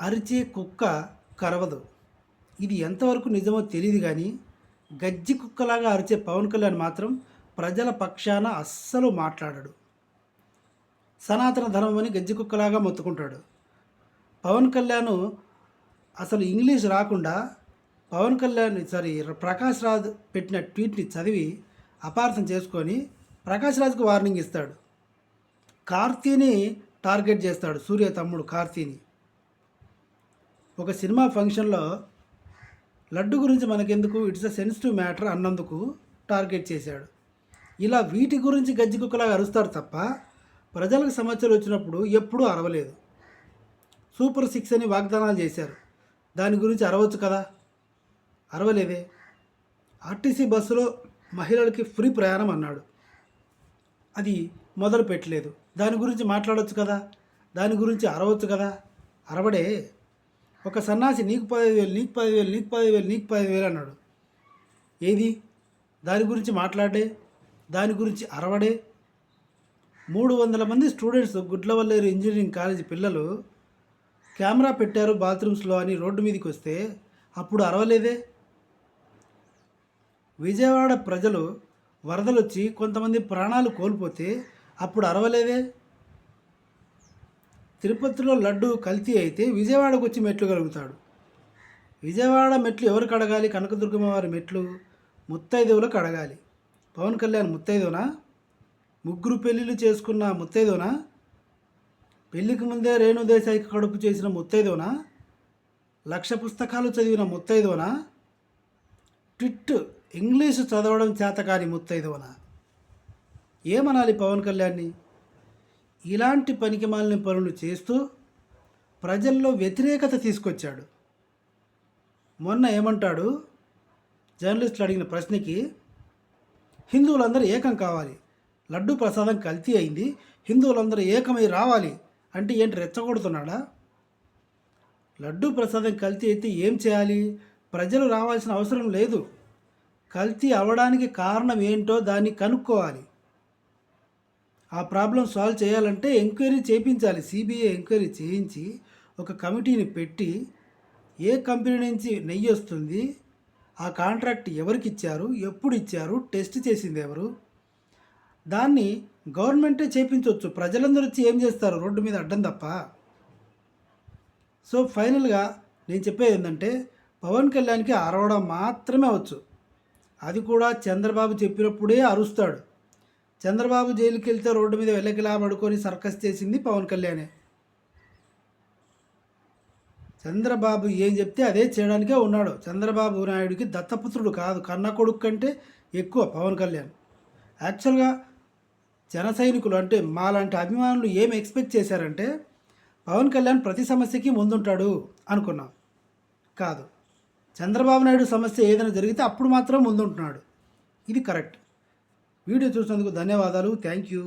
అరిచే కుక్క కరవదు. ఇది ఎంతవరకు నిజమో తెలియదు కానీ గజ్జి కుక్కలాగా అరిచే పవన్ కళ్యాణ్ మాత్రం ప్రజల పక్షాన అస్సలు మాట్లాడడు. సనాతన ధర్మమని గజ్జి కుక్కలాగా మొత్తుకుంటాడు. పవన్ కళ్యాణ్ అసలు ఇంగ్లీష్ రాకుండా పవన్ కళ్యాణ్ సారీ ప్రకాష్ రాజ్ పెట్టిన ట్వీట్ని చదివి అపార్థం చేసుకొని ప్రకాష్ రాజ్కి వార్నింగ్ ఇస్తాడు. కార్తీని టార్గెట్ చేస్తాడు సూర్య తమ్ముడు కార్తీని. ఒక సినిమా ఫంక్షన్లో లడ్డు గురించి మనకెందుకు? ఇట్స్ అ సెన్సిటివ్ మ్యాటర్ అన్నందుకు టార్గెట్ చేశాడు. ఇలా వీటి గురించి గజ్జి కుక్కలాగా అరుస్తారు తప్ప ప్రజలకు సమస్యలు వచ్చినప్పుడు ఎప్పుడూ అరవలేదు. సూపర్ సిక్స్ అని వాగ్దానాలు చేశారు. దాని గురించి అరవచ్చు కదా? అరవలేదే. ఆర్టీసీ బస్సులో మహిళలకి ఫ్రీ ప్రయాణం అన్నాడు. అది మొదలు పెట్టలేదు దాని గురించి మాట్లాడవచ్చు కదా? దాని గురించి అరవచ్చు కదా? అరవడే. ఒక సన్నాసి నీకు పదివేలు నీకు పదివేలు నీకు పదివేలు నీకు పదివేలు అన్నాడు. ఏది? దాని గురించి మాట్లాడే దాని గురించి అరవడే. మూడు వందల మంది స్టూడెంట్స్ గుడ్లవల్లేరు ఇంజనీరింగ్ కాలేజీ పిల్లలు కెమెరా పెట్టారు బాత్రూమ్స్లో అని రోడ్డు మీదకి వస్తే అప్పుడు అరవలేదే. విజయవాడ ప్రజలు వరదలు వచ్చి కొంతమంది ప్రాణాలు కోల్పోతే అప్పుడు అరవలేదే. తిరుపతిలో లడ్డు కల్తీ అయితే విజయవాడకు వచ్చి మెట్లు కలుగుతాడు విజయవాడ మెట్లు ఎవరు కడగాలి కనకదుర్గమ్మ వారి మెట్లు ముత్తైదువులకు కడగాలి పవన్ కళ్యాణ్ ముత్తైదునా ముగ్గురు పెళ్ళిళ్ళు చేసుకున్న ముత్తైదునా పెళ్ళికి ముందే రేణుదేశాయికి కడుపు చేసిన ముత్తైదునా లక్ష పుస్తకాలు చదివిన ముత్తైదునా ట్విట్ ఇంగ్లీషు చదవడం చేతకాని ముత్తైదువన? ఏమనాలి పవన్ కళ్యాణ్ని? ఇలాంటి పనికిమాలిన పనులు చేస్తూ ప్రజల్లో వ్యతిరేకత తీసుకొచ్చాడు. మొన్న ఏమంటాడు? జర్నలిస్టులు అడిగిన ప్రశ్నకి హిందువులందరూ ఏకం కావాలి. లడ్డు ప్రసాదం కల్తీ అయింది. హిందువులందరూ ఏకమై రావాలి అంటే ఏంటి రెచ్చగొడుతున్నాడా? లడ్డు ప్రసాదం కల్తీ అయితే ఏం చేయాలి? ప్రజలు రావాల్సిన అవసరం లేదు. కల్తీ అవ్వడానికి కారణం ఏంటో దాన్ని కనుక్కోవాలి. ఆ ప్రాబ్లం సాల్వ్ చేయాలంటే ఎంక్వైరీ చేయించాలి సిబిఐ ఎంక్వైరీ చేయించి ఒక కమిటీని పెట్టి ఏ కంపెనీ నుంచి నెయ్యి వస్తుంది ఆ కాంట్రాక్ట్ ఎవరికి ఇచ్చారు ఎప్పుడు ఇచ్చారు టెస్ట్ చేసింది ఎవరు? దాన్ని గవర్నమెంటే చేపించవచ్చు. ప్రజలందరూ వచ్చి ఏం చేస్తారు? రోడ్డు మీద అడ్డం తప్ప. సో ఫైనల్గా నేను చెప్పేది ఏంటంటే పవన్ కళ్యాణ్కి అరవడం మాత్రమే వచ్చు అది కూడా చంద్రబాబు చెప్పినప్పుడే అరుస్తాడు. చంద్రబాబు జైలుకి వెళ్తే రోడ్డు మీద వెళ్ళకిలా పడుకొని సర్కస్ చేసింది పవన్ కళ్యాణే. చంద్రబాబు ఏం చెప్తే అదే చేయడానికే ఉన్నాడు. చంద్రబాబు నాయుడికి దత్తపుత్రుడు కాదు కన్న కొడుకు కంటే ఎక్కువ పవన్ కళ్యాణ్. యాక్చువల్గా జన సైనికులు అంటే మాలాంటి అభిమానులు ఏం ఎక్స్పెక్ట్ చేశారంటే పవన్ కళ్యాణ్ ప్రతి సమస్యకి ముందుంటాడు అనుకున్నాం. కాదు చంద్రబాబు నాయుడు సమస్య ఏదైనా జరిగితే అప్పుడు మాత్రం ముందుంటున్నాడు. ఇది కరెక్ట్. వీడియో చూసినందుకు ధన్యవాదాలు. Thank you.